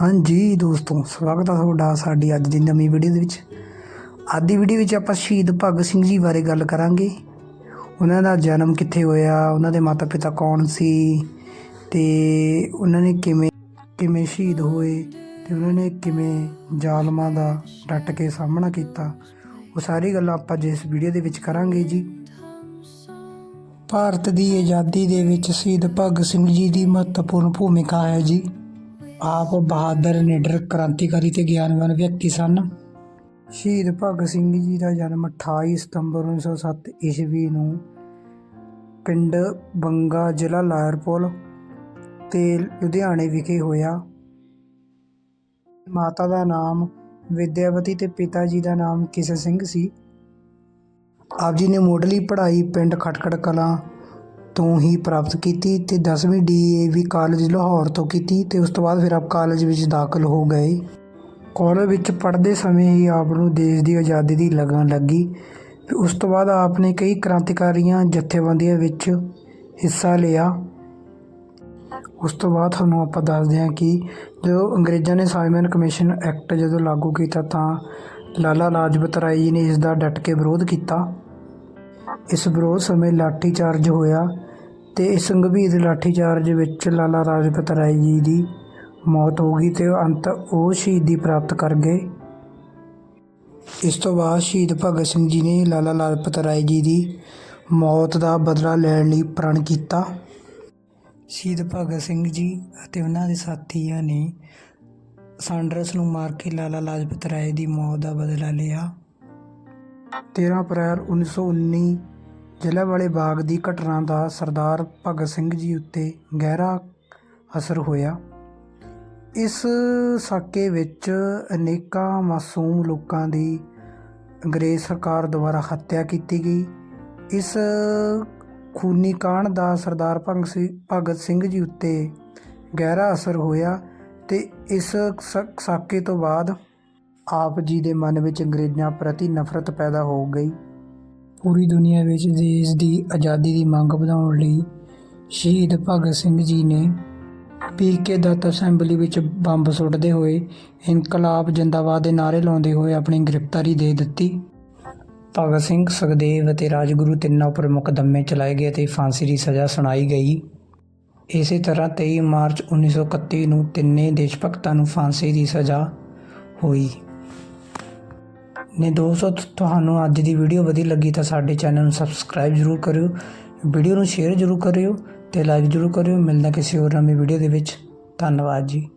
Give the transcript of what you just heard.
ਹਾਂਜੀ ਦੋਸਤੋ, ਸਵਾਗਤ ਹੈ ਤੁਹਾਡਾ ਸਾਡੀ ਅੱਜ ਦੀ ਨਵੀਂ ਵੀਡੀਓ ਦੇ ਵਿੱਚ। ਅੱਜ ਦੀ ਵੀਡੀਓ ਵਿੱਚ ਆਪਾਂ ਸ਼ਹੀਦ ਭਗਤ ਸਿੰਘ ਜੀ ਬਾਰੇ ਗੱਲ ਕਰਾਂਗੇ। ਉਹਨਾਂ ਦਾ ਜਨਮ ਕਿੱਥੇ ਹੋਇਆ, ਉਹਨਾਂ ਦੇ ਮਾਤਾ ਪਿਤਾ ਕੌਣ ਸੀ ਤੇ ਉਹਨਾਂ ਨੇ ਕਿਵੇਂ ਕਿਵੇਂ ਸ਼ਹੀਦ ਹੋਏ ਤੇ ਉਹਨਾਂ ਨੇ ਕਿਵੇਂ ਜ਼ਾਲਮਾਂ ਦਾ ਡਟ ਕੇ ਸਾਹਮਣਾ ਕੀਤਾ। ਉਹ ਸਾਰੀ ਗੱਲਾਂ ਆਪਾਂ ਜਿਸ ਵੀਡੀਓ ਦੇ ਵਿੱਚ ਕਰਾਂਗੇ ਜੀ। ਭਾਰਤ ਦੀ ਆਜ਼ਾਦੀ ਦੇ ਵਿੱਚ ਸ਼ਹੀਦ ਭਗਤ ਸਿੰਘ ਜੀ ਦੀ ਮਹੱਤਵਪੂਰਨ ਭੂਮਿਕਾ ਹੈ ਜੀ। ਆਪ ਬਹਾਦਰ ਨਿਡਰ ਕ੍ਰਾਂਤੀਕਾਰੀ ਤੇ ਗਿਆਨਵਾਨ ਵਿਅਕਤੀ ਸਨ। ਸ਼ਹੀਦ ਭਗਤ ਸਿੰਘ ਜੀ ਦਾ ਜਨਮ 28 ਸਤੰਬਰ 1907 ਈਸਵੀ ਨੂੰ ਪਿੰਡ ਬੰਗਾ ਜ਼ਿਲ੍ਹਾ ਲਾਇਰਪੁਰ ਤੇ ਲੁਧਿਆਣੇ ਵਿਖੇ ਹੋਇਆ। ਮਾਤਾ ਦਾ ਨਾਮ, ਵਿਦਿਆਵਤੀ ਤੇ ਪਿਤਾ ਜੀ ਦਾ ਨਾਮ ਕਿਸ਼ਨ ਸਿੰਘ ਸੀ। ਆਪ ਜੀ ਨੇ ਮੁੱਢਲੀ ਪੜ੍ਹਾਈ ਪਿੰਡ ਖਟਕੜ ਕਲਾਂ ਤੋਂ ਹੀ ਪ੍ਰਾਪਤ ਕੀਤੀ ਅਤੇ ਦਸਵੀਂ D A V college Lahore ਤੋਂ ਕੀਤੀ ਅਤੇ ਉਸ ਤੋਂ ਬਾਅਦ ਫਿਰ ਆਪ ਕਾਲਜ ਵਿੱਚ ਦਾਖਲ ਹੋ ਗਏ। ਕਾਲਜ ਵਿੱਚ ਪੜ੍ਹਦੇ ਸਮੇਂ ਹੀ ਆਪ ਨੂੰ ਦੇਸ਼ ਦੀ ਆਜ਼ਾਦੀ ਦੀ ਲਗਨ ਲੱਗੀ। ਫਿਰ ਉਸ ਤੋਂ ਬਾਅਦ ਆਪ ਨੇ ਕਈ ਕ੍ਰਾਂਤੀਕਾਰੀਆਂ ਜਥੇਬੰਦੀਆਂ ਵਿੱਚ ਹਿੱਸਾ ਲਿਆ। ਉਸ ਤੋਂ ਬਾਅਦ ਤੁਹਾਨੂੰ ਆਪਾਂ ਦੱਸਦੇ ਹਾਂ ਕਿ ਜਦੋਂ ਅੰਗਰੇਜ਼ਾਂ ਨੇ ਸਾਈਮਨ ਕਮਿਸ਼ਨ ਐਕਟ ਜਦੋਂ ਲਾਗੂ ਕੀਤਾ ਤਾਂ ਲਾਲਾ ਲਾਜਪਤ ਰਾਏ ਜੀ ਨੇ ਇਸ ਦਾ ਡਟ ਕੇ ਵਿਰੋਧ ਕੀਤਾ। ਇਸ ਵਿਰੋਧ ਸਮੇਂ ਲਾਠੀਚਾਰਜ ਹੋਇਆ। ਅਤੇ ਇਸ ਗੰਭੀਰ ਲਾਠੀਚਾਰਜ ਵਿੱਚ ਲਾਲਾ ਲਾਜਪਤ ਰਾਏ ਜੀ ਦੀ ਮੌਤ ਹੋ ਗਈ ਅਤੇ ਅੰਤ ਉਹ ਸ਼ਹੀਦੀ ਪ੍ਰਾਪਤ ਕਰ ਗਏ। ਇਸ ਤੋਂ ਬਾਅਦ ਸ਼ਹੀਦ ਭਗਤ ਸਿੰਘ ਜੀ ਨੇ ਲਾਲਾ ਲਾਜਪਤ ਰਾਏ ਜੀ ਦੀ ਮੌਤ ਦਾ ਬਦਲਾ ਲੈਣ ਲਈ ਪ੍ਰਣ ਕੀਤਾ। ਸ਼ਹੀਦ ਭਗਤ ਸਿੰਘ ਜੀ ਅਤੇ ਉਹਨਾਂ ਦੇ ਸਾਥੀਆਂ ਨੇ ਸਾਂਡਰਸ ਨੂੰ ਮਾਰ ਕੇ ਲਾਲਾ ਲਾਜਪਤ ਰਾਏ ਦੀ ਮੌਤ ਦਾ ਬਦਲਾ ਲਿਆ। 13 ਅਪ੍ਰੈਲ 1919 ਜਲਿਆਂਵਾਲੇ ਬਾਗ ਦੀ ਘਟਨਾ ਦਾ ਸਰਦਾਰ ਭਗਤ ਸਿੰਘ ਜੀ ਉੱਤੇ ਗਹਿਰਾ ਅਸਰ ਹੋਇਆ। ਇਸ ਸਾਕੇ ਵਿੱਚ ਅਨੇਕਾਂ ਮਾਸੂਮ ਲੋਕਾਂ ਦੀ ਅੰਗਰੇਜ਼ ਸਰਕਾਰ ਦੁਆਰਾ ਹੱਤਿਆ ਕੀਤੀ ਗਈ। ਇਸ ਖੂਨੀ ਕਾਂਡ ਦਾ ਸਰਦਾਰ ਭਗਤ ਸਿੰਘ ਭਗਤ ਸਿੰਘ ਜੀ ਉੱਤੇ ਗਹਿਰਾ ਅਸਰ ਹੋਇਆ ਤੇ ਇਸ ਸ- ਸਾਕੇ ਤੋਂ ਬਾਅਦ ਆਪ ਜੀ ਦੇ ਮਨ ਵਿੱਚ ਅੰਗਰੇਜ਼ਾਂ ਪ੍ਰਤੀ ਨਫ਼ਰਤ ਪੈਦਾ ਹੋ ਗਈ। ਪੂਰੀ ਦੁਨੀਆ ਵਿੱਚ ਦੇਸ਼ ਦੀ ਆਜ਼ਾਦੀ ਦੀ ਮੰਗ ਵਧਾਉਣ ਲਈ ਸ਼ਹੀਦ ਭਗਤ ਸਿੰਘ ਜੀ ਨੇ ਪੀਕੇ ਦੱਤ ਅਸੈਂਬਲੀ ਵਿੱਚ ਬੰਬ ਸੁੱਟਦੇ ਹੋਏ ਇਨਕਲਾਬ ਜਿੰਦਾਬਾਦ ਦੇ ਨਾਅਰੇ ਲਾਉਂਦੇ ਹੋਏ ਆਪਣੀ ਗ੍ਰਿਫਤਾਰੀ ਦੇ ਦਿੱਤੀ। ਭਗਤ ਸਿੰਘ, ਸੁਖਦੇਵ ਅਤੇ ਰਾਜਗੁਰੂ ਤਿੰਨਾਂ ਉੱਪਰ ਮੁਕੱਦਮੇ ਚਲਾਏ ਗਏ ਅਤੇ ਫਾਂਸੀ ਦੀ ਸਜ਼ਾ ਸੁਣਾਈ ਗਈ। ਇਸੇ ਤਰ੍ਹਾਂ 23 ਮਾਰਚ 1931 ਨੂੰ ਤਿੰਨੇ ਦੇਸ਼ ਭਗਤਾਂ ਨੂੰ ਫਾਂਸੀ ਦੀ ਸਜ਼ਾ ਹੋਈ। ਨੇ ਦੋਸਤੋ ਤੁਹਾਨੂੰ ਅੱਜ ਦੀ ਵੀਡੀਓ ਵਧੀਆ ਲੱਗੀ ਤਾਂ ਸਾਡੇ ਚੈਨਲ ਨੂੰ ਸਬਸਕ੍ਰਾਈਬ ਜ਼ਰੂਰ ਕਰਿਓ। ਵੀਡੀਓ ਨੂੰ ਸ਼ੇਅਰ ਜ਼ਰੂਰ ਕਰਿਓ ਤੇ ਲਾਈਕ ਜ਼ਰੂਰ ਕਰਿਓ। ਮਿਲਦਾ ਕਿਸੇ ਹੋਰ ਨਵੀਂ ਵੀਡੀਓ ਦੇ ਵਿੱਚ। ਧੰਨਵਾਦ ਜੀ।